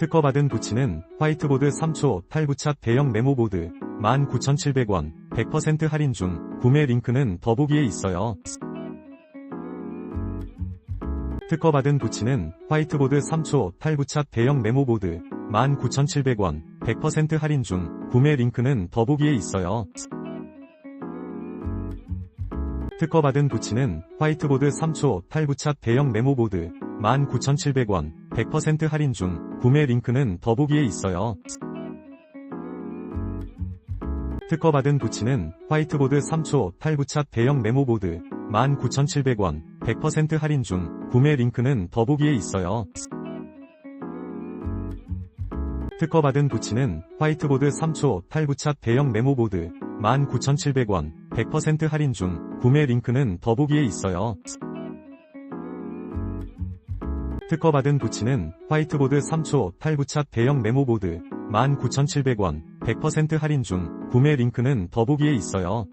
특허받은 부치는 화이트보드 3초 탈부착 대형 메모보드 19,700원 100% 할인 중 구매 링크는 더보기에 있어요. 특허받은 부치는 화이트보드 3초 탈부착 대형 메모보드 19,700원 100% 할인 중 구매 링크는 더보기에 있어요. 특허받은 부치는 화이트보드 3초 탈부착 대형 메모보드 19,700원 100% 할인 중 구매 링크는 더보기에 있어요. 특허받은 부치는 화이트보드 3초 탈부착 대형 메모보드 19,700원 100% 할인 중 구매 링크는 더보기에 있어요. 특허받은 부치는 화이트보드 3초 탈부착 대형 메모보드 19,700원 100% 할인 중 구매 링크는 더보기에 있어요. 특허받은 부치는 화이트보드 3초 탈부착 대형 메모보드 19,700원 100% 할인 중 구매 링크는 더보기에 있어요.